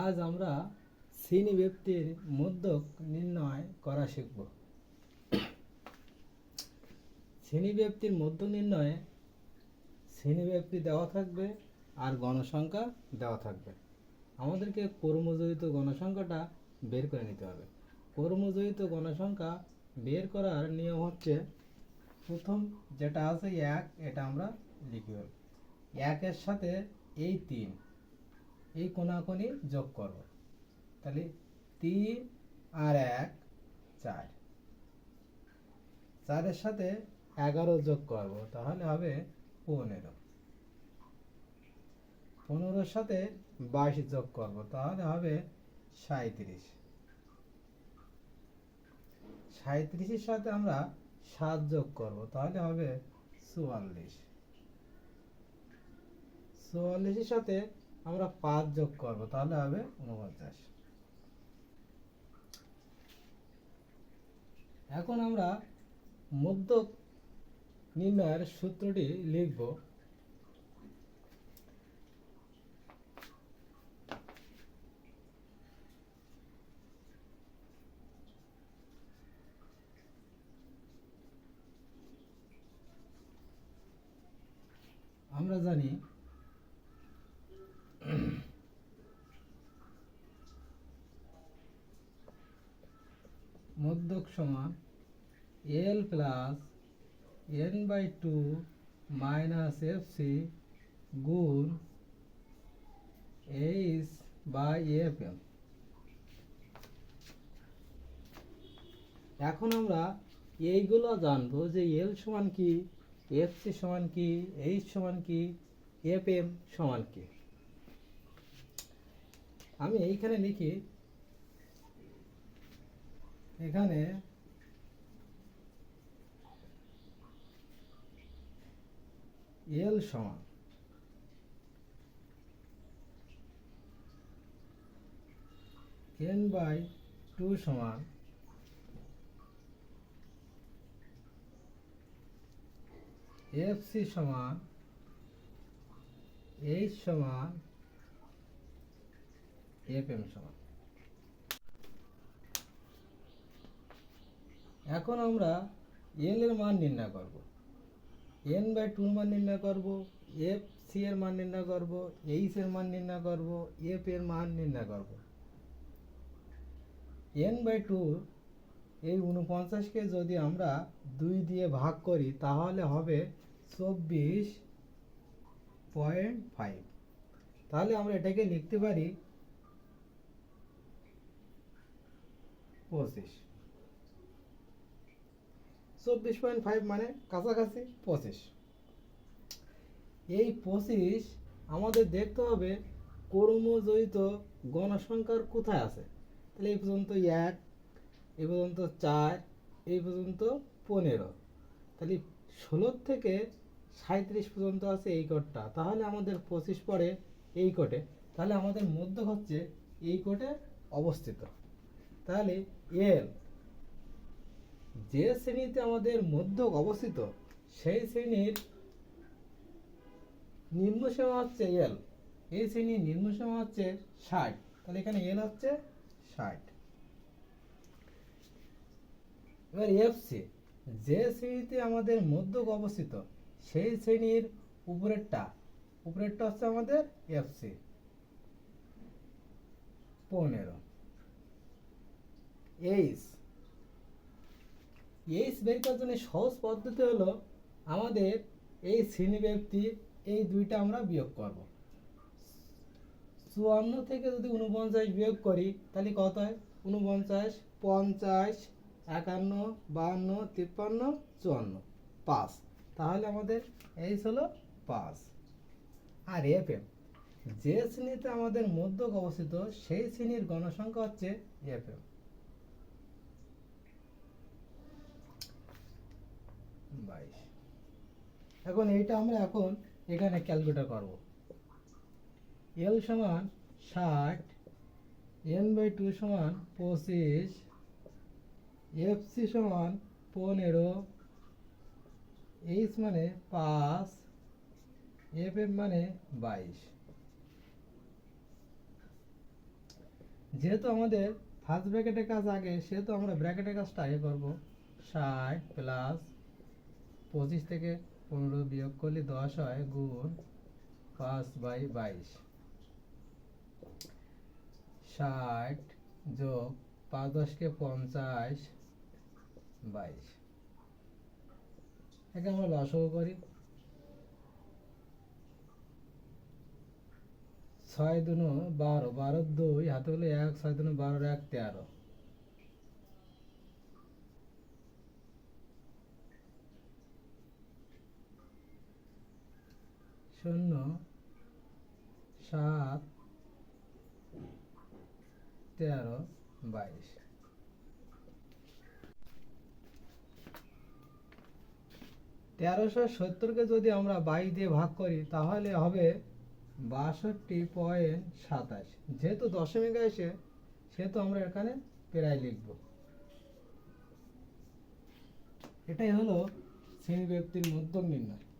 আজ আমরা শ্রেণি ব্যক্তির মধ্যক নির্ণয় করা শিখব। শ্রেণি ব্যক্তির মধ্যক নির্ণয়ে শ্রেণি ব্যক্তি দেওয়া থাকবে আর গণসংখ্যা দেওয়া থাকবে। আমাদেরকে কর্মজড়িত গণসংখ্যাটা বের করে নিতে হবে। কর্মজড়িত গণসংখ্যা বের করার নিয়ম হচ্ছে প্রথম যেটা আছে এক, এটা আমরা লিখব একের সাথে এই তিন। এই কোনাকুনি যোগ করব। তাহলে তিন আর এক, চার। চারের সাথে এগারো যোগ করব, তাহলে হবে পনেরো। পনেরোর সাথে বাইশ যোগ করব, তাহলে হবে সাঁত্রিশ সাঁত্রিশের সাথে আমরা সাত যোগ করব, তাহলে হবে চুয়াল্লিশ। চুয়াল্লিশের সাথে আমরা পাঁচ যোগ করব, তাহলে হবে উনপঞ্চাশ। এখন আমরা মধ্যক নির্ণয়ের সূত্রটি লিখব। আমরা জানি মধ্যক সমান L plus N by two minus F C গুণ এইচ বাই এফ এম এখন আমরা এইগুলো জানব যে এল সমান কি এফ সি সমান কি এইচ সমান কি এফ এম সমান কি। আমি এইখানে লিখি এখানে এল সমান। এন বাই টু সমান এফ সি সমান এইচ সমান এফ এম সমান। এখন আমরা এল এর মান নির্ণয় করব। এন বাই টুর মান নির্ণয় করব এফ সি এর মান নির্ণয় করব এইচ এর মান নির্ণয় করব এফ এর মান নির্ণয় করব। এন বাই টুর এই উনপঞ্চাশকে যদি আমরা দুই দিয়ে ভাগ করি, তাহলে হবে চব্বিশ পয়েন্ট ফাইভ। তাহলে আমরা এটাকে লিখতে পারি পঁচিশ। চব্বিশ পয়েন্ট ফাইভ মানে কাছাকাছি পঁচিশ। এই পঁচিশ আমাদের দেখতে হবে কর্মজড়িত গণসংখ্যার কোথায় আছে। তাহলে এই পর্যন্ত এক, এই পর্যন্ত চার, এই পর্যন্ত পনেরো। তাহলে ষোলোর থেকে সাঁত্রিশ পর্যন্ত আছে এই কোটটা তাহলে আমাদের পঁচিশ পরে এই কোটে তাহলে আমাদের মধ্যক হচ্ছে এই কোটে অবস্থিত। তাহলে এল যে শ্রেণীতে আমাদের মধ্যক অবস্থিত, সেই শ্রেণির নিম্ন সীমা হচ্ছে এল এই শ্রেণির নিম্ন সীমা হচ্ছে ষাট। তাহলে এখানে এল হচ্ছে ষাট। এবার এফসি যে শ্রেণীতে আমাদের মধ্যক অবস্থিত, সেই শ্রেণির উপরেরটা উপরেরটা হচ্ছে আমাদের এফসি পনেরো। এইচ এইচ বের করার জন্য সহজ পদ্ধতি হলো আমাদের এই শ্রেণি ব্যক্তি এই দুইটা আমরা বিয়োগ করব। চুয়ান্ন থেকে যদি উনপঞ্চাশ বিয়োগ করি, তাহলে কত হয়? উনপঞ্চাশ পঞ্চাশ, একান্ন, বাহান্ন, তিপ্পান্ন, চুয়ান্ন। পাঁচ। তাহলে আমাদের এইচ হলো পাঁচ। আর এফ এম যে শ্রেণীতে আমাদের মধ্যক অবস্থিত, সেই শ্রেণির গণসংখ্যা হচ্ছে এফ এম বাইশ। এখন এইটা আমরা এখন এখানে ক্যালকুলেট করব। এল সমান ষাট এন বাই টু সমান পঁচিশ এফ সি সমান পনেরো এইচ মানে পাঁচ এফ এম মানে বাইশ। যেহেতু আমাদের ফার্স্ট ব্র্যাকেটের কাজ আগে, সেহেতু আমরা ব্র্যাকেটের কাজটা আগে করব। ষাট প্লাস পঁচিশ থেকে পনেরো বিয়োগ করলে দশ হয় গুণ পাঁচ বাই বাইশ। ষাট যোগ পাঁচ দশকে পঞ্চাশ বাইশ। একে আমরা লসও করি। ছয় দুনো বারো বারো দুই, হাতে হলে এক, ছয় দুনো বারো, এক তেরো। শূন্য, সাত, তেরো, বাইশ। তেরোশো সত্তরকে যদি আমরা বাইশ দিয়ে ভাগ করি, তাহলে হবে বাষট্টি পয়েন্ট সাতাশ। যেহেতু দশমিক আসে সেহেতু আমরা এখানে প্রায় লিখব। এটাই হলো শ্রেণি ব্যক্তির মধ্যম নির্ণয়।